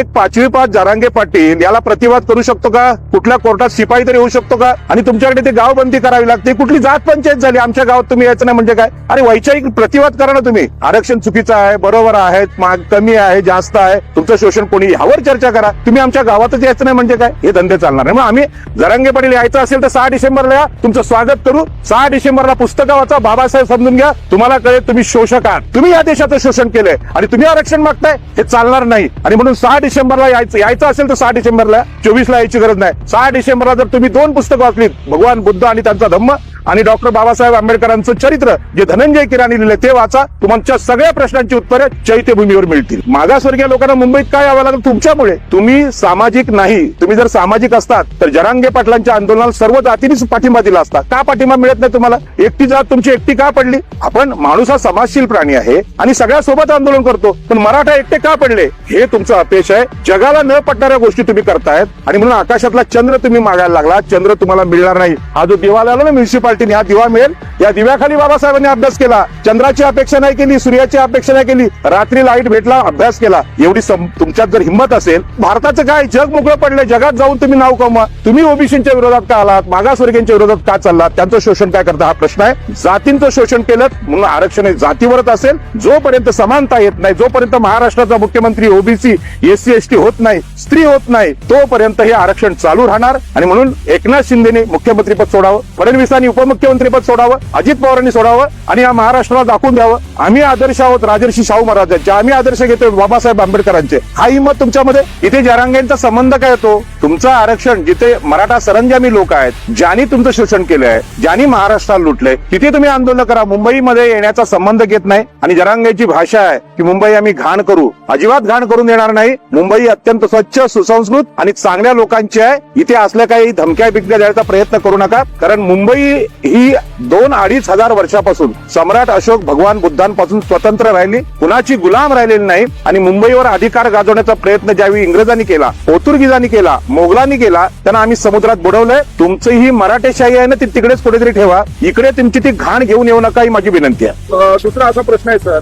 एक पाचवी पाच जारांगे पाटील याला प्रतिवाद करू शकतो का? कुठल्या कोर्टात शिपाई तरी होऊ शकतो का? आणि तुमच्याकडे ते गावबंदी करावी लागते. कुठली जात पंचायत झाली? आमच्या गावात तुम्ही यायचं नाही म्हणजे काय? अरे वैचारिक प्रतिवाद करा ना तुम्ही. आरक्षण चुकीचं आहे बरोबर आहे माग कमी आहे जास्त आहे. तुमचं शोषण कोणी यावर चर्चा करा. तुम्ही आमच्या गावातच यायचं नाही म्हणजे काय? हे धंदे चालणार नाही मग आम्ही जरांगे पाटील यायचं असेल तर सहा डिसेंबरला या. तुमचं स्वागत करू. सहा डिसेंबरला पुस्तकं वाचा बाबासाहेब समजून घ्या. तुम्हाला कळेल तुम्ही शोषक आहात. तुम्ही या देशाचं शोषण केलंय. आणि तुम्ही आरक्षण मागताय. हे चालणार नाही. आणि म्हणून सहा डिसेंबरला यायचं. यायचं असेल तर सहा डिसेंबरला. चोवीसला यायची गरज नाही. सहा डिसेंबरला जर तुम्ही दोन पुस्तकं वाचलीत भगवान बुद्ध आणि त्यांचा धम्म आणि डॉक्टर बाबासाहेब आंबेडकरांचं चरित्र जे धनंजय किराणी लिहिले ते वाचा. तुमच्या सगळ्या प्रश्नांची उत्तरे चैत्यभूमीवर मिळतील. मागासवर्गीय लोकांना मुंबईत काय यावं लागलं? तुमच्यामुळे. तुम्ही सामाजिक नाही. तुम्ही जर सामाजिक असतात तर जरांगे पाटलांच्या आंदोलनाला सर्व जातीनेच पाठिंबा दिला असता. का पाठिंबा मिळत नाही तुम्हाला? एकटी जात तुमची एकटी का पडली? आपण माणूस हा समाजशील प्राणी आहे आणि सगळ्या सोबत आंदोलन करतो. पण मराठा एकटे का पडले? हे तुमचं अपयश आहे. जगाला न पटणाऱ्या गोष्टी तुम्ही करतायत. आणि म्हणून आकाशातला चंद्र तुम्ही मागायला लागला चंद्र तुम्हाला मिळणार नाही. हा जो दिवा लागला ना पार्टीने हा दिवा मिळेल. या दिव्याखाली बाबासाहेबांनी अभ्यास केला. चंद्राची अपेक्षा नाही केली सूर्याची अपेक्षा नाही केली. रात्री लाइट भेटला अभ्यास केला. एवढी तुमच्यात जर हिंमत असेल भारताचं काय? जग मोकळं पडलंय जगात जाऊन तुम्ही नाव कमवा. तुम्ही ओबीसीच्या विरोधात का आलात? मागासवर्गीयांच्या विरोधात का चाललात? त्यांचं शोषण काय करता? हा प्रश्न आहे. जातींचं शोषण केलं म्हणून आरक्षण हे जातीवरच असेल. जोपर्यंत समानता येत नाही जोपर्यंत महाराष्ट्राचा मुख्यमंत्री ओबीसी एससी एसटी होत नाही स्त्री होत नाही तोपर्यंत हे आरक्षण चालू राहणार. आणि म्हणून एकनाथ शिंदेने मुख्यमंत्रीपद सोडावं. फडणवीसांनी उपमुख्यमंत्रीपद सोडावं अजित पवारांनी सोडावं आणि या महाराष्ट्राला दाखवून द्यावं. आम्ही आदर्श आहोत राजर्षी शाहू महाराजांचे. आम्ही आदर्श घेतोय बाबासाहेब आंबेडकरांचे. हा हिंमत तुमच्यामध्ये? इथे जरांगेंचा संबंध काय येतो तुमचं आरक्षण जिथे मराठा सरंजामी लोक आहेत ज्यांनी तुमचं शोषण केलं आहे ज्यांनी महाराष्ट्राला लुटलंय तिथे तुम्ही आंदोलन करा. मुंबईमध्ये येण्याचा संबंध घेत नाही आणि जरांगेची भाषा आहे की मुंबई आम्ही घाण करू. अजिबात घाण करून देणार नाही. मुंबई अत्यंत स्वच्छ सुसंस्कृत आणि चांगल्या लोकांची आहे. इथे असल्या काही धमक्या बिकट्या द्यायचा प्रयत्न करू नका. कारण मुंबई ही दोन अडीच हजार वर्षापासून सम्राट अशोक भगवान बुद्धांपासून स्वतंत्र राहिली. कुणाची गुलाम राहिलेली नाही आणि मुंबईवर अधिकार गाजवण्याचा प्रयत्न ज्यावेळी इंग्रजांनी केला पोर्तुगीजांनी केला मोगलांनी केला त्यांना आम्ही समुद्रात बुडवलंय. तुमचं ही मराठेशाही आहे ना ती तिकडेच कुठेतरी ठेवा. इकडे तुमची ती घाण घेऊन येऊ नका ही माझी विनंती आहे. दुसरा असा प्रश्न आहे सर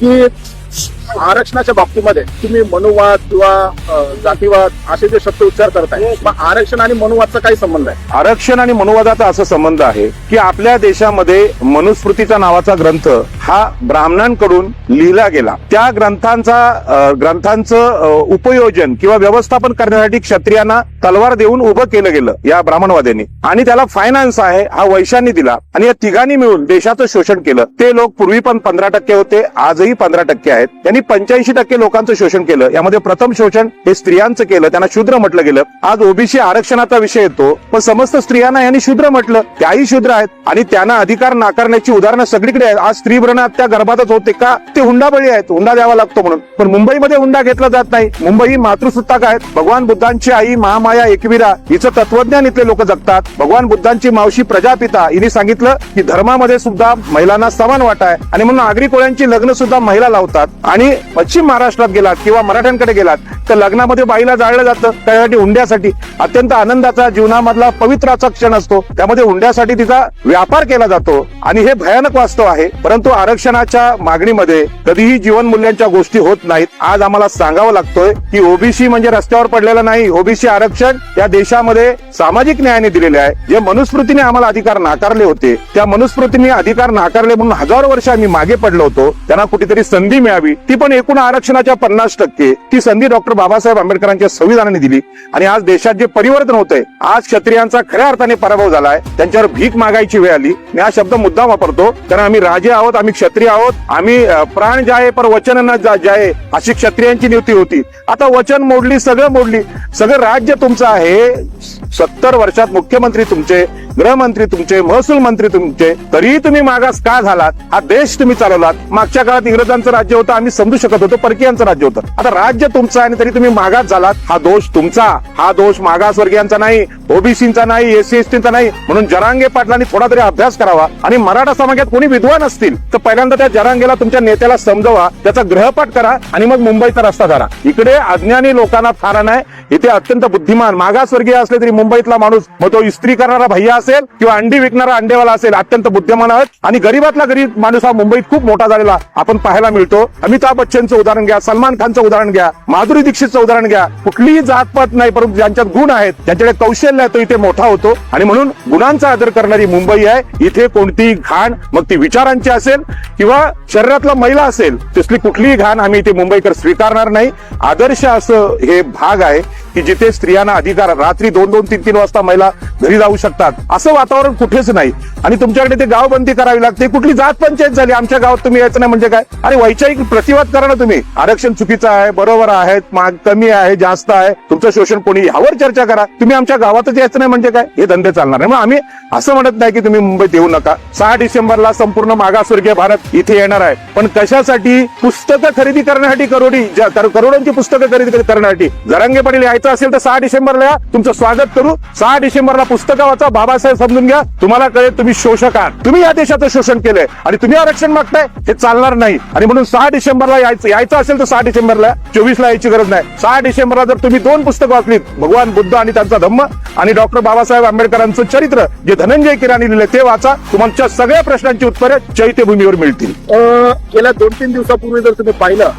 की आरक्षणाच्या बाबतीमध्ये तुम्ही मनुवाद किंवा जातीवाद असे जे शब्द उच्चार करताय मग आरक्षण आणि मनुवादचा काय संबंध आहे? आरक्षण आणि मनुवादाचा असा संबंध आहे की आपल्या देशामध्ये मनुस्मृतीचा नावाचा ग्रंथ हा ब्राह्मणांकडून लिहिला गेला. त्या ग्रंथांचा ग्रंथांचं उपयोजन किंवा व्यवस्थापन करण्यासाठी क्षत्रियांना तलवार देऊन उभं केलं गेलं या ब्राह्मणवाद्यांनी. आणि त्याला फायनान्स आहे हा वैशांनी दिला. आणि या तिघांनी मिळून देशाचं शोषण केलं. ते लोक पूर्वी पण पंधरा टक्के होते आजही पंधरा टक्के आहेत. त्यांनी पंच्याऐंशी टक्के लोकांचं शोषण केलं. यामध्ये प्रथम शोषण हे स्त्रियांचं केलं. त्यांना शूद्र म्हटलं गेलं. आज ओबीसी आरक्षणाचा विषय येतो. पण समस्त स्त्रियांना यांनी शूद्र म्हटलं. त्याही शूद्र आहेत. आणि त्यांना अधिकार नाकारण्याची उदाहरणं सगळीकडे आहेत. आज स्त्री भ्रण हत्या गर्भातच होते का? ते हुंडाबळी आहेत. हुंडा द्यावा लागतो म्हणून. पण मुंबईमध्ये हुंडा घेतला जात नाही. मुंबई ही मातृसत्ताक आहेत. भगवान बुद्धांची आई महामाया एकवीरा हिचं तत्वज्ञान इथले लोक जगतात. भगवान बुद्धांची मावशी प्रजापिता हिने सांगितलं की धर्मामध्ये सुद्धा महिलांना समान वाटा आहे. आणि म्हणून आगरी कोळ्यांची लग्न सुद्धा महिला लावतात. आणि पश्चिम महाराष्ट्रात गेलात किंवा मराठ्यांकडे गेलात तर लग्नामध्ये बाईला जाळलं जातं. त्यासाठी हुंड्यासाठी. अत्यंत आनंदाचा जीवनामधला पवित्राचा क्षण असतो. त्यामध्ये हुंड्यासाठी तिचा व्यापार केला जातो. आणि हे भयानक वास्तव आहे. परंतु आरक्षणाच्या मागणीमध्ये कधीही जीवन मूल्यांच्या गोष्टी होत नाहीत. आज आम्हाला सांगावं लागतोय की ओबीसी म्हणजे रस्त्यावर पडलेलं नाही. ओबीसी आरक्षण या देशामध्ये सामाजिक न्यायाने दिलेले आहे. जे मनुस्मृतीने आम्हाला अधिकार नाकारले होते त्या मनुस्मृतीने अधिकार नाकारले म्हणून हजारो वर्ष आम्ही मागे पडलो होतो. त्यांना कुठेतरी संधी मिळावी. ती पण एकूण आरक्षणाच्या पन्नास टक्के ती संधी डॉक्टर बाबासाहेब आंबेडकरांच्या संविधानाने दिली. आणि आज देशात जे परिवर्तन होतंय आज क्षत्रियांचा खऱ्या अर्थाने पराभव झालाय त्यांच्यावर भीक मागायची वेळ आली. मी हा शब्द मुद्दा वापरतो कारण आम्ही राजे आहोत आम्ही क्षत्रिय आहोत आम्ही प्राण जाये पर वचन न जाये अशी क्षत्रियांची नियुक्ती होती. आता वचन मोडली सगळं मोडली. सगळं राज्य तुमचं आहे. सत्तर वर्षात मुख्यमंत्री तुमचे गृहमंत्री तुमचे महसूल मंत्री तुमचे तरीही तुम्ही मागास का झालात? हा देश तुम्ही चालवलात. मागच्या काळात इंग्रजांचं राज्य होतं आम्ही समजू शकत होतो परकीयांचं राज्य होतं. आता राज्य तुमचं आणि तरी तुम्ही मागास झालात. हा दोष तुमचा. हा दोष मागासवर्गीयांचा नाही ओबीसीचा नाही एससी एसटीचा नाही. म्हणून जरांगे पाटलांनी थोडा तरी अभ्यास करावा. आणि मराठा समाजात कोणी विद्वान असतील तर पहिल्यांदा त्या जरांगेला तुमच्या नेत्याला समजवा. त्याचा ग्रहपाठ करा आणि मग मुंबईचा रस्ता धरा. इकडे अज्ञानी लोकांना थारा नाही. इथे अत्यंत बुद्धिमान मागासवर्गीय असले तरी मुंबईतला माणूस मग तो इस्त्री करणारा भैया असेल किंवा अंडी विकणारा अंडेवाला असेल अत्यंत बुद्धिमान आहेत. आणि गरीबातला गरीब माणूस हा मुंबईत खूप मोठा झालेला आपण पाहायला मिळतो. अमिताभ बच्चनचं उदाहरण घ्या सलमान खानचं उदाहरण घ्या माधुरी दीक्षितचं उदाहरण घ्या. कुठलीही जातपात नाही परंतु ज्यांच्यात गुण आहेत ज्यांच्याकडे कौशल्य आहे तो इथे मोठा होतो. आणि म्हणून गुणांचा आदर करणारी मुंबई आहे. इथे कोणतीही घाण मग ती विचारांची असेल किंवा शरीरातला महिला असेल तसली कुठलीही घाण आम्ही इथे मुंबईकर स्वीकारणार नाही. आदर्श असं हे भाग आहे. की जिथे स्त्रियांना अधिकार रात्री दोन दोन तीन तीन वाजता महिला घरी जाऊ शकतात. असं वातावरण कुठेच नाही. आणि तुमच्याकडे ते गाव बंदी करावी लागते. कुठली जात पंचायत झाली? आमच्या गावात तुम्ही यायचं नाही म्हणजे काय? अरे वैचारिक प्रतिवाद करा ना तुम्ही. आरक्षण चुकीचं आहे बरोबर आहे माग कमी आहे जास्त आहे. तुमचं शोषण कोणी यावर चर्चा करा. तुम्ही आमच्या गावातच यायचं नाही म्हणजे काय? हे धंदे चालणार नाही. मग आम्ही असं म्हणत नाही की तुम्ही मुंबईत येऊ नका. सहा डिसेंबरला संपूर्ण मागासवर्गीय भारत इथे येणार आहे. पण कशासाठी? पुस्तकं खरेदी करण्यासाठी करोडी ज्या- करोडोंची पुस्तकं खरेदी करण्यासाठी. जरांगे पाटील यायचं असेल तर सहा डिसेंबरला तुमचं स्वागत करू. सहा डिसेंबरला पुस्तकं वाचा बाबासाहेब समजून घ्या. तुम्हाला कळेल तुम्ही शोषक आहात तुम्ही या देशाचं शोषण केलंय आणि तुम्ही आरक्षण मागताय हे चालणार नाही. आणि म्हणून सहा डिसेंबरला यायचं यायचं असेल तर सहा डिसेंबरला चोवीस ला यायची गरज नाही. सहा डिसेंबरला जर तुम्ही दोन पुस्तकं वाचलीत भगवान बुद्ध आणि त्यांचा धम्म आणि डॉक्टर बाबासाहेब आंबेडकरांचं चरित्र जे धनंजय किराणी लिहिले ते वाचा. तुमच्या सगळ्या प्रश्नांची उत्तरे चैत्यभूमीवर मिळतील. अं, गेल्या दोन तीन दिवसापूर्वी जर तुम्ही पाहिलं.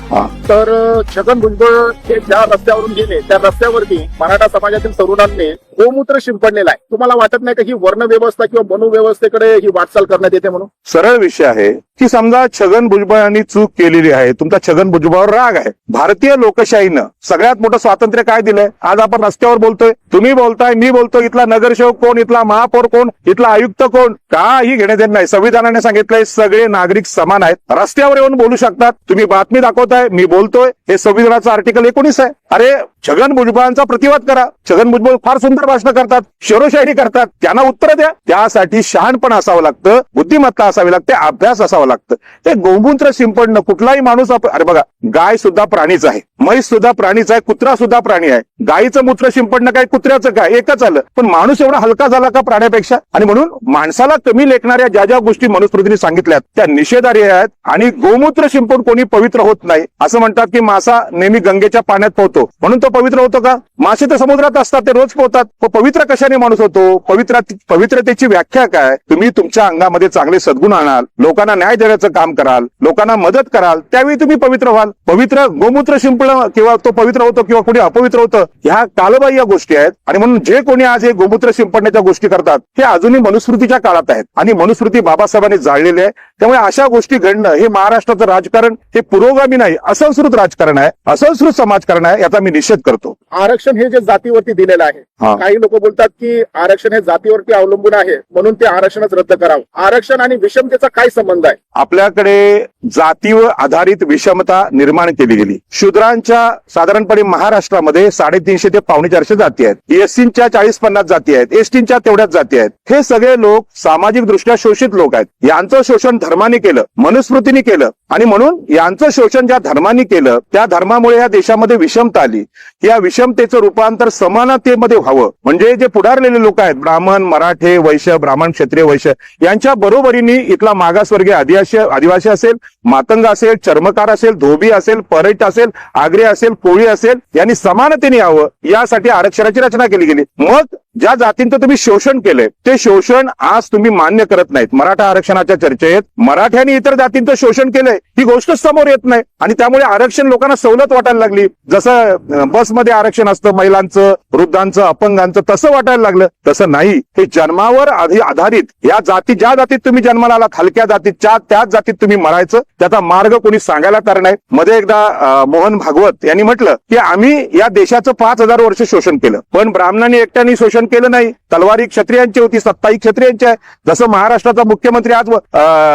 तर छगन भुजबळ हे ज्या रस्त्यावरून गेले त्या रस्त्यावरती मराठा समाजातील तरुणांनी गोमूत्र शिंपडलेला आहे. तुम्हाला वाटत नाही का ही वर्ण व्यवस्था किंवा मनोव्यवस्थेकडे ही वाटचाल करण्यात येते म्हणून? सरळ विषय आहे की समजा छगन भुजबळांनी चूक केलेली आहे तुमचा छगन भुजबळावर राग आहे. भारतीय लोकशाहीनं सगळ्यात मोठं स्वातंत्र्य काय दिलंय? आज आपण रस्त्यावर बोलतोय. तुम्ही बोलताय मी बोलतोय. इथला नगरसेवक कोण इथला महापौर कोण इथला आयुक्त कोण? काही घेणे देत नाही. संविधानाने सांगितलंय सगळे नागरिक समान आहेत. रस्त्यावर येऊन बोलू शकतात. तुम्ही बातमी दाखवताय मी बोलतोय. हे संविधानाचं आर्टिकल एकोणीस आहे. अरे छगन भुजबळांचा प्रतिवाद करा. छगन भुजबळ फार सुंदर भाषण करतात शेरोशायरी करतात त्यांना उत्तर द्या. त्यासाठी शहाणपण असावं लागतं बुद्धिमत्ता असावी लागते अभ्यास असावं लागतं. ते गोमूत्र शिंपडणं कुठलाही माणूस अरे बघा गाय सुद्धा प्राणीच आहे म्हैस सुद्धा प्राणीच आहे कुत्रा सुद्धा प्राणी आहे. गायीचं मूत्र शिंपडणं काय कुत्र्याचं काय? एकच आलं. पण माणूस एवढा हलका झाला का प्राण्यापेक्षा? आणि म्हणून माणसाला कमी लेखणाऱ्या ज्या ज्या गोष्टी मनुस्मृतीने सांगितल्यात त्या निषेधार्य आहेत आणि गोमूत्र शिंपून कोणी पवित्र होत नाही. असं म्हणतात की मासा नेहमी गंगेच्या पाण्यात पोहतो. म्हणून तो पवित्र होतो का? मासे तर समुद्रात असतात ते रोज पोहतात. पवित्र कशाने माणूस होतो? पवित्र पवित्रतेची व्याख्या काय? तुम्ही तुमच्या अंगामध्ये चांगले सद्गुण आणाल लोकांना न्याय देण्याचं काम कराल लोकांना मदत कराल त्यावेळी तुम्ही पवित्र व्हाल. पवित्र गोमूत्र शिंपणं किंवा तो पवित्र होतो किंवा कुणी अपवित्र होतं ह्या कालबाह्य गोष्टी आहेत. आणि म्हणून जे कोणी आज हे गोमूत्र शिंपडण्याच्या गोष्टी करतात हे अजूनही मनुस्मृतीच्या काळात आहेत. आणि मनुस्मृती बाबासाहेबांनी जाळलेली आहे. त्यामुळे अशा गोष्टी घडणं हे महाराष्ट्राचं राजकारण हे पुरोगामी नाही असंस्कृत राजकारण आहे असंस्कृत समाजकारण आहे याचा मी निषेध करतो. आरक्षण हे जे जातीवरती दिलेलं आहे. काही लोक बोलतात की आरक्षण हे जातीवरती अवलंबून आहे म्हणून ते आरक्षणच रद्द करावं. आरक्षण आणि विषमतेचा काय संबंध आहे? आपल्याकडे जातीवर आधारित विषमता निर्माण केली गेली. शूद्रांच्या साधारणपणे महाराष्ट्रामध्ये साडेतीनशे ते पावणे चारशे जाती आहेत. एससीच्या चाळीस पन्नास जाती आहेत. एसटीच्या तेवढ्याच जाती आहेत. हे सगळे लोक सामाजिक दृष्ट्या शोषित लोक आहेत. यांचं शोषण धर्माने केलं मनुस्मृतीने केलं. आणि म्हणून यांचं शोषण ज्या धर्माने केलं त्या धर्मामुळे या देशामध्ये विषमता आली. या विषमतेचं रूपांतर समानतेमध्ये व्हावं. म्हणजे जे पुढारलेले लोक आहेत ब्राह्मण मराठे वैश्य ब्राह्मण क्षत्रिय वैश्य यांच्या बरोबरीने इथला मागासवर्गीय आदिवासी आदिवासी असेल मातंग असेल चर्मकार असेल धोबी असेल परट असेल आग्रे असेल कोळी असेल यांनी समानतेने यावं. यासाठी आरक्षणाची रचना केली गेली. मग ज्या जातींचं तुम्ही शोषण केलंय ते शोषण आज तुम्ही मान्य करत नाहीत. मराठा आरक्षणाच्या चर्चेत मराठ्यांनी इतर जातींचं शोषण केलंय ही गोष्ट समोर येत नाही. आणि त्यामुळे आरक्षण लोकांना सवलत वाटायला लागली. जसं बसमध्ये आरक्षण असतं महिलांचं वृद्धांचं अपंगांचं तसं वाटायला लागलं. तसं नाही. हे जन्मावर आधी आधारित. या जाती ज्या जातीत तुम्ही जन्माला आलात हलक्या जातीच्या त्याच जातीत तुम्ही मरायचं त्याचा मार्ग कोणी सांगायला तयार नाही. मध्ये एकदा मोहन भागवत यांनी म्हटलं की आम्ही या देशाचं पाच हजार वर्ष शोषण केलं. पण ब्राह्मणांनी एकट्याने शोषण केलं नाही. तलवारी क्षत्रियांची होती सत्ताई क्षत्रियांची आहे. जसं महाराष्ट्राचा मुख्यमंत्री आज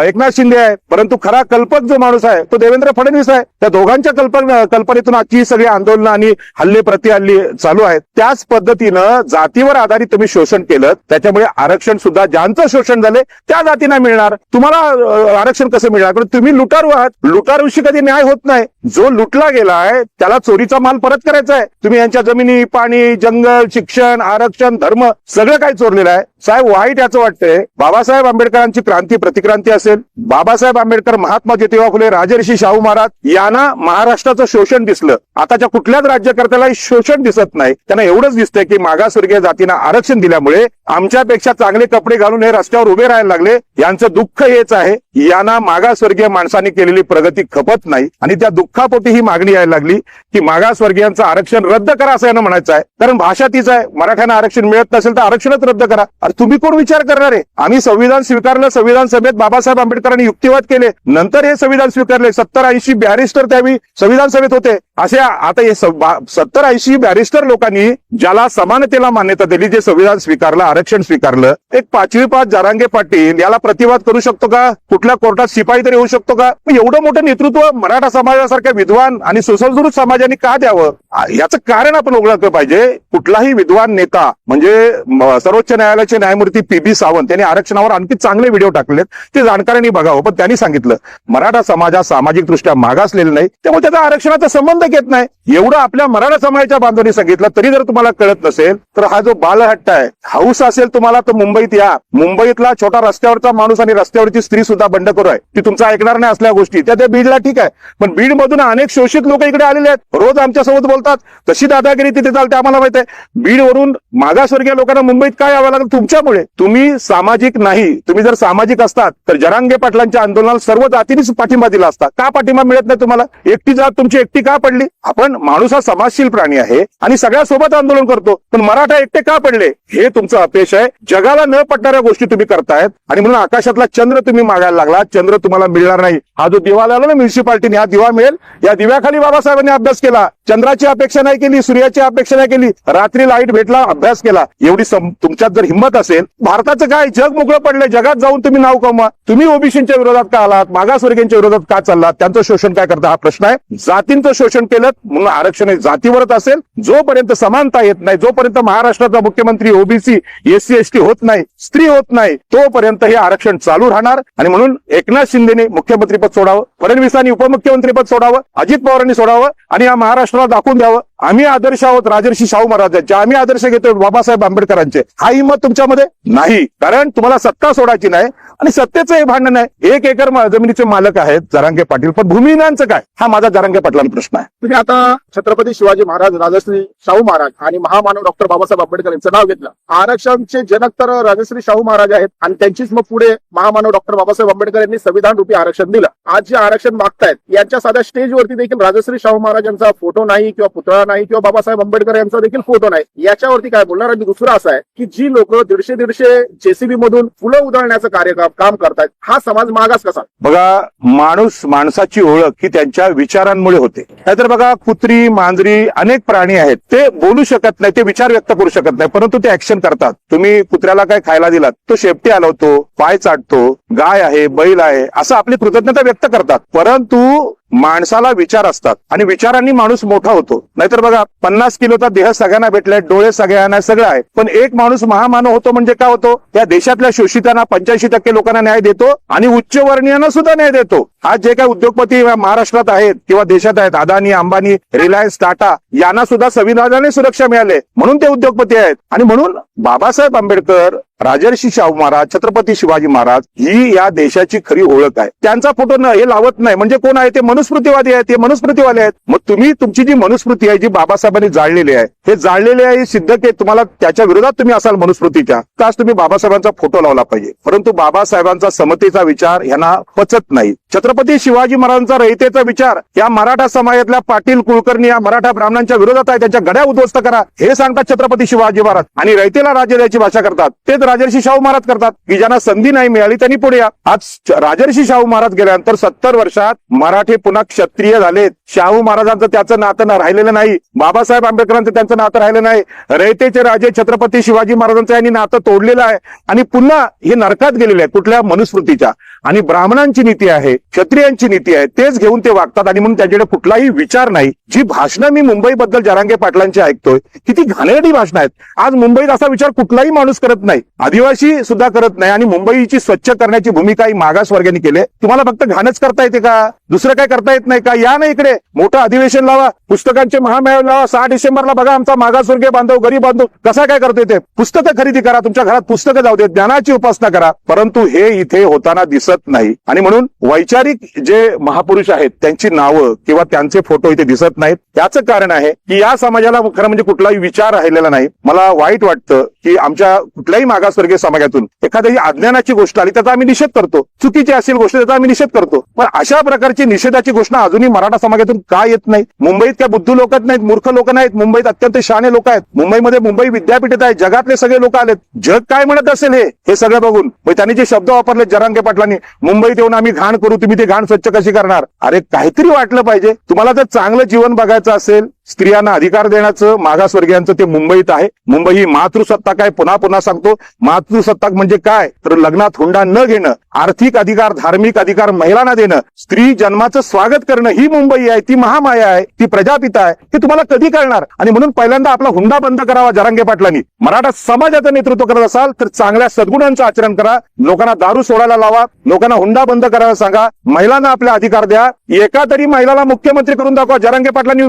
एकनाथ शिंदे आहे परंतु खरा कल्पक जो माणूस आहे तो देवेंद्र फडणवीस आहे. त्या दोघांच्या कल्पन कल्पनेतून आजची ही सगळी आंदोलनं आणि हल्ले प्रतिहल्ली चालू आहेत. त्याच पद्धतीनं जातीवर आधारित तुम्ही शोषण केलं त्याच्यामुळे आरक्षण सुद्धा ज्यांचं शोषण झाले त्या जातींना मिळणार. तुम्हाला आरक्षण कसं मिळणार? कारण तुम्ही लुटारू आहात. लुटारूशी कधी न्याय होत नाही. जो लुटला गेलाय त्याला चोरीचा माल परत करायचा आहे. तुम्ही यांच्या जमिनी पाणी जंगल शिक्षण आरक्षण धर्म सगळं काही चोरलेलं आहे. साहेब वाईट याचं वाटतंय. बाबासाहेब आंबेडकरांची क्रांती प्रतिक्रांती असेल. बाबासाहेब आंबेडकर महात्मा ज्योतिबा फुले राजर्षी शाहू महाराज यांना महाराष्ट्राचं शोषण दिसलं. आताच्या कुठल्याच राज्यकर्त्याला शोषण दिसत नाही. त्यांना एवढंच दिसतंय की मागासवर्गीय जातींना आरक्षण दिल्यामुळे आमच्यापेक्षा चांगले कपडे घालून हे रस्त्यावर उभे राहायला लागले. यांचं दुःख हेच आहे. यांना मागासवर्गीय माणसांनी केलेली प्रगती खपत नाही. आणि त्या दुःखापोटी ही मागणी यायला लागली की मागासवर्गीयांचं आरक्षण रद्द करा असं यांना म्हणायचं आहे. कारण भाषा तीच आहे. मराठ्यांना आरक्षण मिळत नसेल तर आरक्षणच रद्द करा. तुम्ही कोण विचार करणार? आहे आम्ही संविधान स्वीकारलं संविधान सभेत बाबासाहेब आंबेडकरांनी युक्तिवाद केले. नंतर हे संविधान स्वीकारले. सत्तर ऐंशी बॅरिस्टर त्यावेळी संविधान सभेत होते. असे आता हे सत्तर ऐंशी बॅरिस्टर लोकांनी ज्याला समानतेला मान्यता दिली जे संविधान स्वीकारलं आरक्षण स्वीकारलं एक पाचवी पाच जारांगे पाटील याला प्रतिवाद करू शकतो का? कुठल्या कोर्टात शिपाई तरी होऊ शकतो का? एवढं मोठं नेतृत्व मराठा समाजासारख्या विद्वान आणि सुसंस्कृत समाजाने का द्यावं? याचं कारण आपण ओळखलं पाहिजे. कुठलाही विद्वान नेता म्हणजे सर्वोच्च न्यायालयाचे न्यायमूर्ती पी बी सावंत यांनी आरक्षणावर आणखी चांगले व्हिडिओ टाकलेत. ते जाणकारांनी बघावं पण त्यांनी सांगितलं मराठा समाज हा सामाजिक दृष्ट्या मागासलेला नाही त्यामुळे त्याचा आरक्षणाचा संबंध घेत नाही. एवढं आपल्या मराठा समाजाच्या बांधवांनी सांगितलं तरी जर तुम्हाला कळत नसेल तर हा जो बालहट्ट आहे हाऊस असेल तुम्हाला तर मुंबईत या. मुंबईतला छोटा रस्त्यावरचा माणूस आणि रस्त्यावरची स्त्री सुद्धा बंडखोर आहे. ती तुमचा ऐकणार नाही असल्या गोष्टी. त्या त्या बीडला ठीक आहे. पण बीड मधून अनेक शोषित लोक इकडे आलेले आहेत. रोज आमच्यासोबत सोबत चालतात? तशी दादागिरी तिथे चालते आम्हाला माहीत आहे. बीडवरून मागासवर्गीय लोकांना मुंबईत काय यावं लागलं तुमच्यामुळे? तुम्ही सामाजिक नाही. तुम्ही जर सामाजिक असतात तर जरांगे पाटलांच्या आंदोलनाला सर्व जातीनेच पाठिंबा दिला असता. का पाठिंबा मिळत नाही तुम्हाला? एकटी जात तुमची एकटी का पडली? आपण माणूस हा समाजशील प्राणी आहे आणि सगळ्या सोबत आंदोलन करतो. पण मराठा एकटे का पडले? हे तुमचं अपयश आहे. जगाला न पटणाऱ्या गोष्टी तुम्ही करतायत. आणि म्हणून आकाशातला चंद्र तुम्ही मागायला लागला. चंद्र तुम्हाला मिळणार नाही. हा जो दिवा लावला ना म्युन्सिपाल्टीने हा दिवा मिळेल. या दिव्याखाली बाबासाहेबांनी अभ्यास केला. चंद्राची अपेक्षा नाही केली सूर्याची अपेक्षा नाही केली रात्री लाइट भेटला अभ्यास केला. एवढी तुमच्यात जर हिंमत असेल भारताचं काय? जग मोकळं पडलंय जगात जाऊन तुम्ही नाव कमवा. तुम्ही ओबीसीच्या विरोधात का आलात? मागासवर्गीयांच्या विरोधात का चाललात? त्यांचं शोषण काय करता? हा प्रश्न आहे. जातींचं शोषण केलं म्हणून आरक्षण हे जातीवरच असेल. जोपर्यंत समानता येत नाही जोपर्यंत महाराष्ट्राचा मुख्यमंत्री ओबीसी एससी एसटी होत नाही स्त्री होत नाही तोपर्यंत हे आरक्षण चालू राहणार. आणि म्हणून एकनाथ शिंदेने मुख्यमंत्रीपद सोडावं फडणवीसांनी उपमुख्यमंत्रीपद सोडावं अजित पवारांनी सोडावं आणि या महाराष्ट्राला दाखवून द्यावं आम्ही आदर्श आहोत राजर्षी शाहू महाराजांचे. आम्ही आदर्श घेतो बाबासाहेब आंबेडकरांचे. हा हिंमत तुमच्यामध्ये नाही. कारण तुम्हाला सत्ता सोडायची नाही आणि सत्तेचं हे भांडण आहे. एक एकर जमिनीचे मालक आहेत जरांगे पाटील. पण भूमिहीनांचं काय? हा माझा जरांगे पाटलांचा प्रश्न आहे. तुम्ही आता छत्रपती शिवाजी महाराज राजश्री शाहू महाराज आणि महामानव डॉक्टर बाबासाहेब आंबेडकर यांचं नाव घेतलं. आरक्षणचे जनक तर राजश्री शाहू महाराज आहेत आणि त्यांचीच मग पुढे महामानव डॉक्टर बाबासाहेब आंबेडकर यांनी संविधान रूपी आरक्षण दिलं. आज जे आरक्षण मागतायत यांच्या साध्या स्टेजवरती देखील राजश्री शाहू महाराज यांचा फोटो नाही किंवा पुतळा नाही किंवा बाबासाहेब आंबेडकर यांचा देखील फोटो नाही. याच्यावरती काय बोलणार? आणि दुसरं असं आहे की जी लोक दीडशे दीडशे जेसीबी मधून फुलं उधळण्याचं कार्य काम करतायत हा समाज मागास कसा? बघा माणूस माणसाची ओळख ही त्यांच्या विचारांमुळे होते. नाहीतर बघा कुत्री मांजरी अनेक प्राणी आहेत. ते बोलू शकत नाही ते विचार व्यक्त करू शकत नाही परंतु ते ऍक्शन करतात. तुम्ही कुत्र्याला काय खायला दिलात? तो शेपटी हलवतो पाय चाटतो गाय आहे बैल आहे असं आपली कृतज्ञता व्यक्त करतात. परंतु माणसाला विचार असतात. आणि विचारांनी माणूस मोठा होतो. नाहीतर बघा पन्नास किलोचा देह सगळ्यांना भेटलाय डोळे सगळ्यांना सगळं आहे. पण एक माणूस महामानव होतो म्हणजे काय होतो? त्या देशातल्या शोषितांना पंच्याऐंशी टक्के लोकांना न्याय देतो आणि उच्चवर्णीयांना सुद्धा न्याय देतो. आज जे काही उद्योगपती महाराष्ट्रात आहेत किंवा देशात आहेत अदानी अंबानी रिलायन्स टाटा यांना सुद्धा संविधानाने सुरक्षा मिळाले म्हणून ते उद्योगपती आहेत. आणि म्हणून बाबासाहेब आंबेडकर राजर्षी शाहू महाराज छत्रपती शिवाजी महाराज ही या देशाची खरी ओळख आहे. त्यांचा फोटो न हे लावत नाही. म्हणजे कोण आहे? ते मनुस्मृतीवादी आहेत. ते मनुस्मृतीवाले आहेत. मग तुम्ही तुमची जी मनुस्मृती आहे जी बाबासाहेबांनी जाळलेली आहे हे जाळलेले आहे सिद्ध के तुम्हाला त्याच्या विरोधात तुम्ही असाल मनुस्मृतीच्या तर आज तुम्ही बाबासाहेबांचा फोटो लावला पाहिजे. परंतु बाबासाहेबांचा समतेचा विचार यांना पचत नाही. छत्रपती शिवाजी महाराजांचा रयतेचा विचार या मराठा समाजातल्या पाटील कुलकर्णी या मराठा ब्राह्मणांच्या विरोधात आहे. त्यांच्या गड्या उद्ध्वस्त करा. हे सांगतात छत्रपती शिवाजी महाराज. आणि रयतेला राज्य द्यायची भाषा करतात. तेच राजर्षी शाहू महाराज करतात. की ज्यांना संधी नाही मिळाली त्यांनी पुढे या. आज राजर्षी शाहू महाराज गेल्यानंतर सत्तर वर्षात मराठे पुन्हा क्षत्रिय झालेत. शाहू महाराजांचं त्याचं नातं राहिलेलं नाही. बाबासाहेब आंबेडकरांचं त्यांचं नातं राहिलं नाही. रयतेचे राजे छत्रपती शिवाजी महाराजांचं यांनी नातं तोडलेलं आहे. आणि पुन्हा हे नरकात गेलेले आहे. कुठल्या मनुस्मृतीच्या. आणि ब्राह्मणांची नीती आहे. क्षत्रियांची नीती आहे तेच घेऊन ते वागतात आणि म्हणून त्यांच्याकडे कुठलाही विचार नाही. जी भाषणं मी मुंबईबद्दल जरांगे पाटलांची ऐकतोय किती घाणेरडी भाषणं आहेत. आज मुंबईत असा विचार कुठलाही माणूस करत नाही. आदिवासी सुद्धा करत नाही आणि मुंबईची स्वच्छ करण्याची भूमिका ही मागासवर्गाने केली तुम्हाला फक्त घाणच करता येते का? दुसरं काय करता येत नाही का? या ना इकडे. मोठं अधिवेशन लावा पुस्तकांचे महामेळावे लावा. सहा डिसेंबरला बघा आमचा मागासवर्गीय बांधव गरीब बांधव कसा काय करतोय ते? पुस्तकं खरेदी करा तुमच्या घरात पुस्तकं जाऊ दे ज्ञानाची उपासना करा. परंतु हे इथे होताना दिसत नाही. आणि म्हणून वैचारिक जे महापुरुष आहेत त्यांची नावं किंवा त्यांचे फोटो इथे दिसत नाहीत. त्याचं कारण आहे की या समाजाला खरं म्हणजे कुठलाही विचार राहिलेला नाही. मला वाईट वाटतं की आमच्या कुठल्याही मागासवर्गीय समाजातून एखादी अज्ञानाची गोष्ट आली त्याचा आम्ही निषेध करतो. चुकीची असेल गोष्ट त्याचा आम्ही निषेध करतो. पण अशा प्रकारची निषेधाची घोषणा अजूनही मराठा समाजातून का येत नाही? मुंबईत काय बुद्धू लोक नाहीत मूर्ख लोक नाहीत? मुंबईत अत्यंत शहाणे लोक आहेत. मुंबईमध्ये मुंबई विद्यापीठात आहे जगातले सगळे लोक आलेत. जग काय म्हणत असेल हे? हे सगळं बघून. मग त्यांनी जे शब्द वापरले जरांगे पाटलांनी मुंबईत येऊन आम्ही घाण करू तुम्ही ते घाण स्वच्छ कशी करणार? अरे काहीतरी वाटलं पाहिजे. तुम्हाला जर चांगलं जीवन बघायचं असेल स्त्रियांना अधिकार देण्याचं मागासवर्गीयांचं ते मुंबईत आहे. मुंबई ही मातृसत्ताक आहे. पुन्हा पुन्हा सांगतो मातृसत्ताक म्हणजे काय? तर लग्नात हुंडा न घेणं आर्थिक अधिकार धार्मिक अधिकार महिलांना देणं स्त्री जन्माचं स्वागत करणं ही मुंबई आहे ती महामाया आहे ती प्रजापिता आहे हे तुम्हाला कधी कळणार? आणि म्हणून पहिल्यांदा आपला हुंडा बंद करावा जरांगे पाटलांनी. मराठा समाजाचं नेतृत्व करत असाल तर चांगल्या सद्गुणांचं आचरण करा लोकांना दारू सोडायला लावा लोकांना हुंडा बंद करायला सांगा महिलांना आपले अधिकार द्या एका तरी महिलाला मुख्यमंत्री करून दाखवा. जरांगे पाटलांनी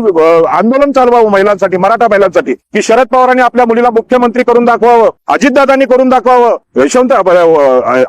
आंदोलन चालवावं महिलांसाठी मराठा महिलांसाठी. की शरद पवारांनी आपल्या मुलीला मुख्यमंत्री करून दाखवावं अजितदादांनी करून दाखवावं यशवंत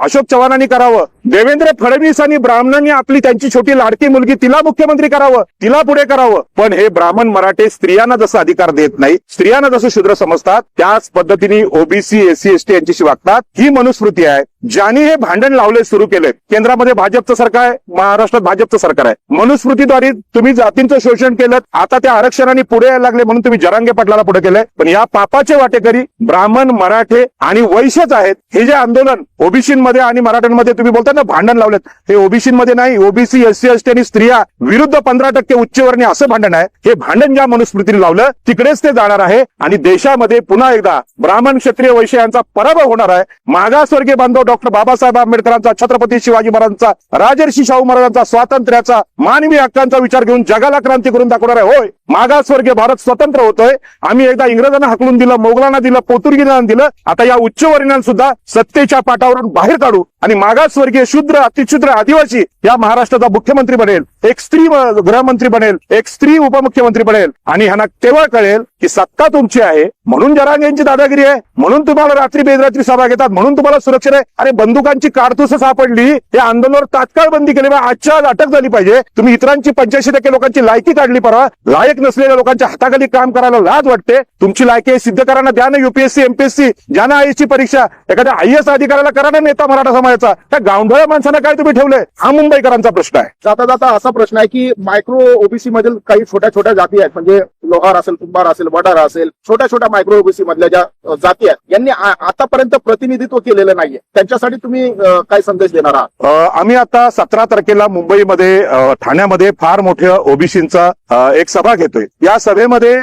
अशोक चव्हाणांनी करावं देवेंद्र फडणवीसांनी ब्राह्मणांनी आपली त्यांची छोटी लाडकी मुलगी तिला मुख्यमंत्री करावं तिला पुढे करावं. पण हे ब्राह्मण मराठे स्त्रियांना जसं अधिकार देत नाही स्त्रियांना जसं शूद्र समजतात त्याच पद्धतीने ओबीसी एससी एसटी यांच्याशी वागतात. ही मनुस्मृती आहे. ज्यांनी हे भांडण लावले सुरू केले केंद्रामध्ये भाजपचं सरकार आहे महाराष्ट्रात भाजपचं सरकार आहे. मनुस्मृतीद्वारे तुम्ही जातींचं शोषण केलं आता त्या आरक्षणाने पुढे यायला लागले म्हणून तुम्ही जरांगे पाटलाला पुढे केलंय. पण या पापाचे वाटेकरी ब्राह्मण मराठे आणि वैश्यच आहेत. हे जे आंदोलन ओबीसीमध्ये आणि मराठ्यांमध्ये तुम्ही बोलता ना भांडण लावलेत. हे ओबीसीमध्ये नाही ओबीसी एससी एसटी आणि स्त्रिया विरुद्ध पंधरा टक्के उच्चवर्णी असं भांडण आहे. हे भांडण ज्या मनुस्मृतीने लावलं तिकडेच ते जाणार आहे आणि देशामध्ये पुन्हा एकदा ब्राह्मण क्षत्रिय वैश्य यांचा पराभव होणार आहे. मागासवर्गीय बांधव डॉक्टर बाबासाहेब आंबेडकरांचा छत्रपती शिवाजी महाराजांचा राजर्षी शाहू महाराजांचा स्वातंत्र्याचा मानवी हक्कांचा विचार घेऊन जगाला क्रांती करून दाखवणार आहे. होय मागासवर्गीय भारत स्वतंत्र होतोय. आम्ही एकदा इंग्रजांना हाकलून दिलं मोगलांना दिलं पोर्तुगीजांना दिलं. आता या उच्चवर्णीयांना सुद्धा सत्तेच्या पाठावरून बाहेर काढू. आणि मागासवर्गीय शूद्र अतिशूद्र आदिवासी या महाराष्ट्राचा मुख्यमंत्री बनेल. एक स्त्री गृहमंत्री बनेल. एक स्त्री उपमुख्यमंत्री बनेल. आणि ह्यांना तेव्हा कळेल की सत्ता तुमची आहे म्हणून जरांगेंची दादागिरी आहे म्हणून तुम्हाला रात्री बेदरात्री सभा घेतात म्हणून तुम्हाला सुरक्षित आहे. अरे बंदुकांची कारतूस सापडली या आंदोलनावर तात्काळ बंदी केली आजच्या आज अटक झाली पाहिजे. तुम्ही इतरांची पंच्याऐंशी टक्के लोकांची लायकी काढली परवा लायक नसलेल्या लोकांच्या हाताखाली काम करायला लाज वाटते. तुमची लायकी आहे सिद्ध करायला द्या ना युपीएससी एमपीएससी ज्या ना आयएसची परीक्षा. एखाद्या आयएस अधिकाऱ्याला करा ना नेता मराठा समाजाचा. त्या गावंढळ्या माणसांना काय तुम्ही ठेवलंय? हा मुंबईकरांचा प्रश्न आहे. जाता जाता असा प्रश्न आहे की मायक्रो ओबीसी मधील काही छोट्या छोट्या जाती आहेत म्हणजे लोहार असेल कुंभार असेल वडार असेल छोट्या छोट्या मायक्रो ओबीसी मधल्या ज्या जाती आहेत यांनी आतापर्यंत प्रतिनिधित्व केलेलं नाहीये. त्यांच्यासाठी तुम्ही काय संदेश देणार आहात? आम्ही आता सतरा तारखेला मुंबईमध्ये ठाण्यामध्ये फार मोठ्या ओबीसींचा एक सभा घेतोय. या सभेमध्ये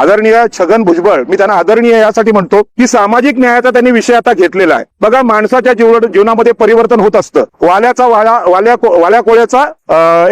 आदरणीय छगन भुजबळ मी त्यांना आदरणीय यासाठी म्हणतो की सामाजिक न्यायाचा त्यांनी विषय आता घेतलेला आहे. बघा माणसाच्या जीवन जीवनामध्ये परिवर्तन होत असतं. वाल्याचा वाळा वाल्या वाल्या कोळ्याचा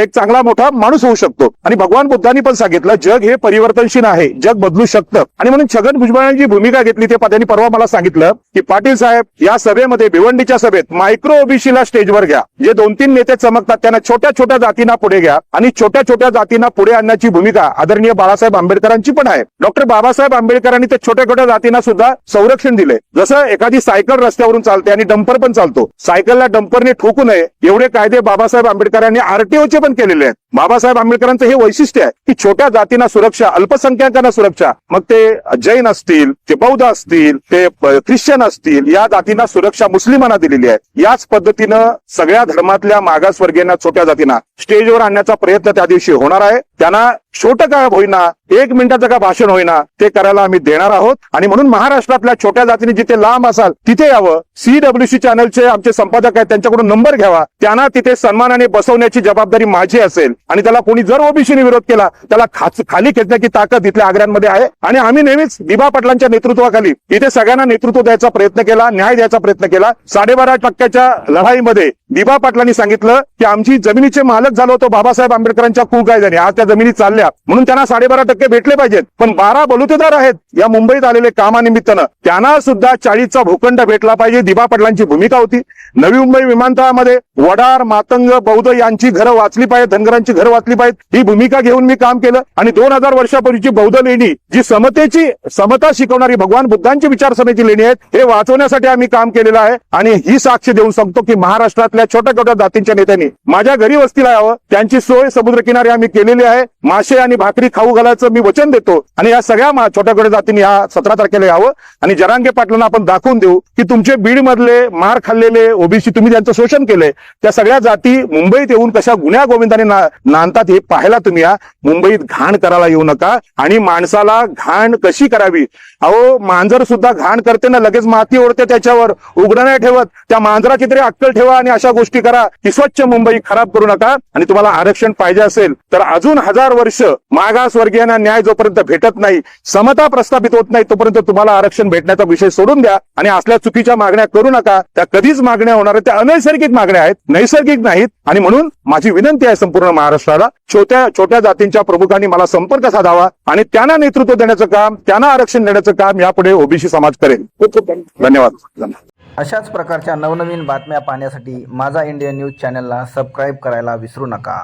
एक चांगला मोठा माणूस होऊ शकतो. आणि भगवान बुद्धांनी पण सांगितलं जग हे परिवर्तनशील आहे. जग बदलू शकतं. आणि म्हणून छगन भुजबळांची भूमिका घेतली ते त्यांनी परवा मला सांगितलं की पाटील साहेब या सभेमध्ये भिवंडीच्या सभेत मायक्रो ओबीसीला स्टेजवर घ्या. जे दोन तीन नेते चमकतात त्यांना छोट्या छोट्या जातींना पुढे घ्या. आणि छोट्या छोट्या जातींना पुढे आणण्याची भूमिका आदरणीय बाळासाहेब आंबेडकरांची पण आहे. डॉक्टर बाबासाहेब आंबेडकरांनी त्या छोट्या छोट्या जातींना सुद्धा संरक्षण दिले जसं एखादी सायकल रस्त्यावरून चालते आणि डंपर पण चालतो. सायकलला डंपरने ठोकू नये एवढे कायदे बाबासाहेब आंबेडकरांनी आरटीओचे पण केलेले आहेत. बाबासाहेब आंबेडकरांचं हे वैशिष्ट्य आहे की छोट्या जातींना सुरक्षा अल्पसंख्याकांना सुरक्षा. मग ते जैन असतील ते बौद्ध असतील ते ख्रिश्चन असतील या जातींना सुरक्षा मुस्लिमांना दिलेली आहे. याच पद्धतीनं सगळ्या धर्मातल्या मागासवर्गीयांना छोट्या जातींना स्टेजवर आणण्याचा प्रयत्न त्या दिवशी होणार आहे. त्यांना छोटं का होईना एक मिनिटाचं का भाषण होईना ते करायला आम्ही देणार आहोत. आणि म्हणून महाराष्ट्रातल्या छोट्या जातीने जिथे लांब असाल तिथे यावं. सीडब्ल्यूसी चॅनलचे आमचे संपादक आहेत त्यांच्याकडून नंबर घ्यावा. त्यांना तिथे सन्मानाने बसवण्याची जबाबदारी माझी असेल. आणि त्याला कोणी जर ओबीसीने विरोध केला त्याला खाली खेचण्याची ताकद इथल्या आग्र्यांमध्ये आहे. आणि आम्ही नेहमीच दिबा पाटलांच्या नेतृत्वाखाली इथे सगळ्यांना नेतृत्व द्यायचा प्रयत्न केला न्याय द्यायचा प्रयत्न केला. साडेबारा टक्क्याच्या लढाईमध्ये दिबा पाटलांनी सांगितलं की आमची जमिनीचे मालक झालो होतो बाबासाहेब आंबेडकरांच्या कुकायद्याने आज त्या जमिनी चालल्या. म्हणून त्यांना साडेबारा टक्के भेटले पाहिजेत. पण बारा बलुतेदार आहेत. या मुंबईत आलेले कामानिमित्तानं त्यांना सुद्धा चाळीसचा भूखंड भेटला पाहिजे. दिबा पटलांची भूमिका होती. नवी मुंबई विमानतळामध्ये वडार मातंग बौद्ध यांची घरं वाचली पाहिजे धनगरांची घरं वाचली पाहिजेत. ही भूमिका घेऊन मी काम केलं. आणि दोन हजार वर्षापूर्वीची बौद्ध लेणी जी समतेची समता शिकवणारी भगवान बुद्धांची विचारसरणीची लेणी आहेत हे वाचवण्यासाठी आम्ही काम केलेलं आहे. आणि ही साक्ष देऊन सांगतो की महाराष्ट्रातल्या छोट्या छोट्या जातींच्या नेत्यांनी माझ्या घरी वस्तीला यावं. त्यांची सोय समुद्रकिनारी आम्ही केलेली आहे. मासे आणि भाकरी खाऊ घालायचं मी वचन देतो. आणि या सगळ्या छोट्या छोट्या या सतरा तारखेला यावं. आणि जरांगे पाटलांना आपण दाखवून देऊ की तुमचे बीड मधले मार खाल्लेले ओबीसी तुम्ही ज्यांचं शोषण केलंय. त्या सगळ्या जाती मुंबईत येऊन कशा गुन्ह्या गोविंदाने नांदतात हे पाहायला तुम्ही या. मुंबईत घाण करायला येऊ नका. आणि माणसाला घाण कशी करावी? अहो मांजर सुद्धा घाण करते ना लगेच माती ओढते त्याच्यावर. उघडं नाही ठेवत. त्या मांजराची तरी अक्कल ठेवा आणि अशा गोष्टी करा की स्वच्छ मुंबई खराब करू नका. आणि तुम्हाला आरक्षण पाहिजे असेल तर अजून हजार वर्ष मागासवर्गीयांना न्याय जोपर्यंत भेटत नाही समता प्रस्थापित होत नाही तोपर्यंत तुम्हाला आरक्षण भेटण्याचा विषय सोडून द्या. आणि असल्या चुकीच्या मागण्या करू नका. त्या कधीच मागण्या होणार आहेत त्या अनैसर्गिक मागण्या आहेत नैसर्गिक नाहीत. आणि म्हणून माझी विनंती आहे संपूर्ण महाराष्ट्राला छोट्या छोट्या जातींच्या प्रमुखांनी मला संपर्क साधावा आणि त्यांना नेतृत्व देण्याचं काम त्यांना आरक्षण देण्याचं काम यापुढे ओबीसी समाज करेल. खूप खूप धन्यवाद. धन्यवाद. अशाच प्रकारच्या नवनवीन बातम्या पाहण्यासाठी माझा इंडिया न्यूज चॅनलला सबस्क्राईब करायला विसरू नका.